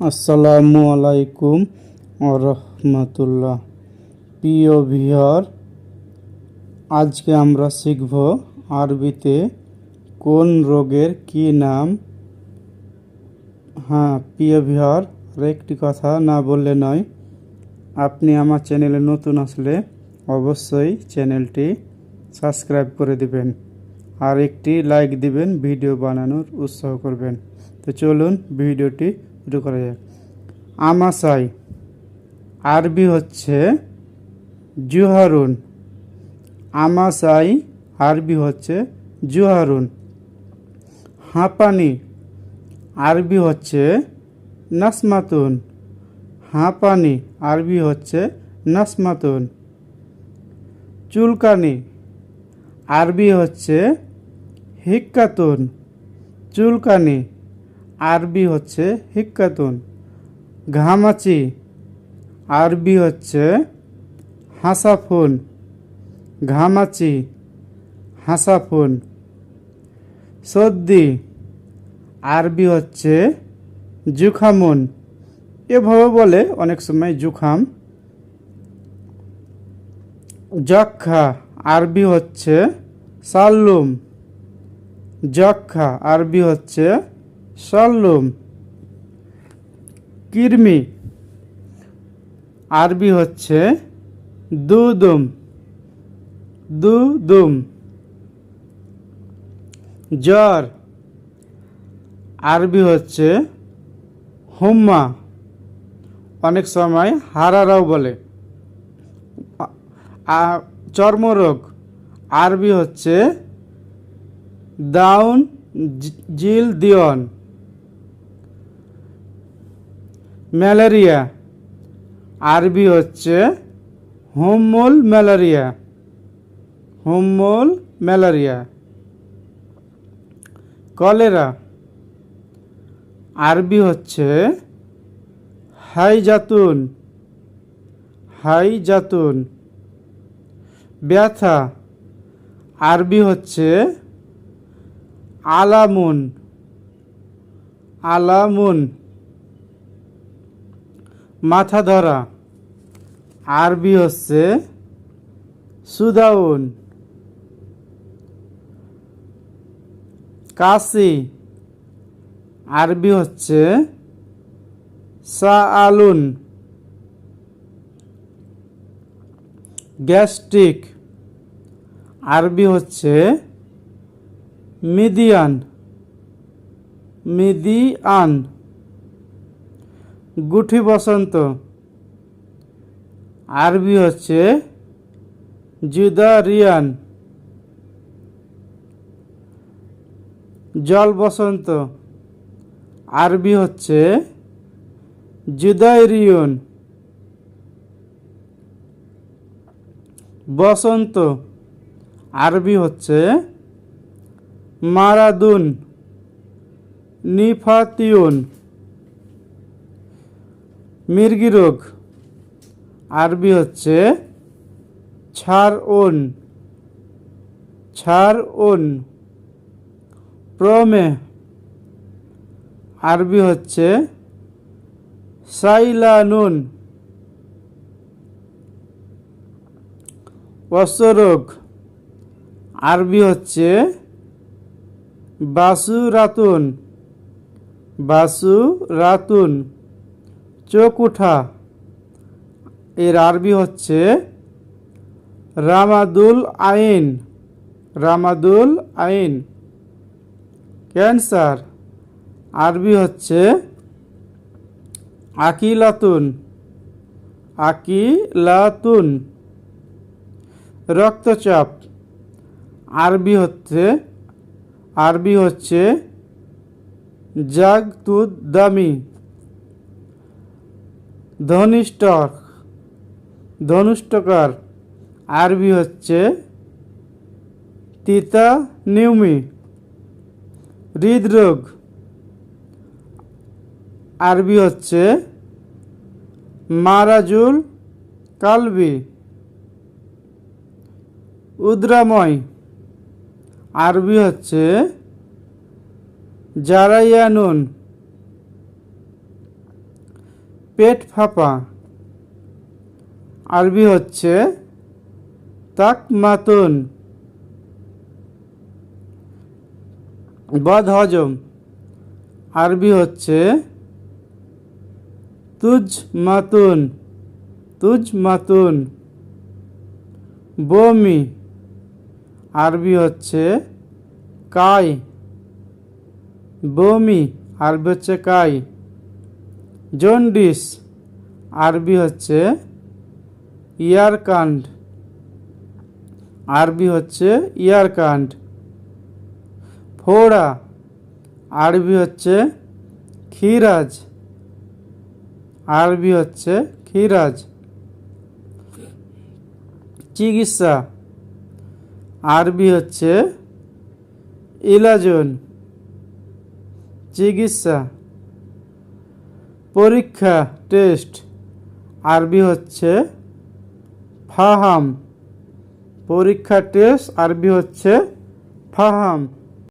আসসালামু আলাইকুম রহমতুল্লাহ প্রিয় ভিহর আজকে আমরা শিখব আরবিতে কোন রোগের কি নাম। হ্যাঁ প্রিয় ভিহর একটি কথা না বললে নয়, আপনি আমার চ্যানেলে নতুন আসলে অবশ্যই চ্যানেলটি সাবস্ক্রাইব করে দিবেন, আর একটি লাইক দিবেন, ভিডিও বানানোর উৎসাহ করবেন। তো চলুন ভিডিওটি শুরু করা যাক আমাশাই আরবি হচ্ছে জুহারুন। আমাশাই আরবি হচ্ছে জুহারুন। হাঁপানি, আরবি হচ্ছে নাসমাতুন। হাঁপানি, আরবি হচ্ছে নাসমাতুন। চুলকানি, আরবি হচ্ছে হিক্কাতুন। চুলকানি আরবি হচ্ছে হিক্কাতুন। ঘামাচি, আরবি হচ্ছে হাসাফুন। ঘামাচি, হাসাফুন। সর্দি আরবি হচ্ছে জুখামুন। এভাবে বলে অনেক সময় জুখাম। যক্ষা আরবি হচ্ছে সাল্লুম। যক্ষা আরবি হচ্ছে সাল্লুম, কিরমি, আরবি হচ্ছে দুদুম দুদুম। জ্বর, আরবি হচ্ছে হুম্মা। অনেক সময় হারারাও বলে। চর্মরোগ, আরবি হচ্ছে দাউন জিল দিয়ন ম্যালেরিয়া। আরবি হচ্ছে হোমল ম্যালেরিয়া। হোমল ম্যালেরিয়া। কলেরা। আরবি হচ্ছে হাই জাতুন হাই জাতুন ব্যথা। আরবি হচ্ছে আলামুন। আলামুন। মাথা ধরা। আরবি হচ্ছে সুদাউন। কাশি আরবি হচ্ছে সা আলুন গ্যাস্ট্রিক। আরবি হচ্ছে মিদিয়ান। মিদিয়ান। গুঠি বসন্ত। আরবি হচ্ছে জুদারিয়ান। জল বসন্ত। আরবি হচ্ছে জুদাইরিয়ন। বসন্ত। আরবি হচ্ছে মারাদুন। নিফাতিউন মির্গি রোগ। আরবি হচ্ছে ছাড় ওন প্রমে। আরবি হচ্ছে সাইলানুন। অশ্বরোগ। আরবি হচ্ছে বাসুরাতুন। বাসুরাতুন। চোখ উঠা। এর আরবি হচ্ছে রামাদুল আইন। রামাদুল আইন। ক্যান্সার। আরবি হচ্ছে আকিলাতুন। আকিলাতুন। রক্তচাপ। আরবি হচ্ছে আরবি হচ্ছে জাগতুদ্দামি। ধনিষ্ঠক। ধনুষ্টকার আরবি হচ্ছে তিতা নিউমি হৃদরোগ। আরবি হচ্ছে মারাজুল কালবি। উদ্রাময়। আরবি হচ্ছে জারাইয়ানুন পেট ফাঁপা। আরবি হচ্ছে তাক মাতুন বদ হজম। আরবি হচ্ছে তুজ মাতুন তুজ মাতুন বমি। আরবি হচ্ছে কাই। বমি। আরবি হচ্ছে কাই। জন্ডিস, আরবি হচ্ছে ইয়ারকান্ড, আরবি হচ্ছে ইয়ারকান্ড। ফোড়া, আরবি হচ্ছে খিরাজ আরবি হচ্ছে খিরাজ চিকিৎসা, আরবি হচ্ছে ইলাজন। চিকিৎসা পরীক্ষা টেস্ট আরবি হচ্ছে ফাহাম। পরীক্ষা টেস্ট আরবি হচ্ছে ফাহাম।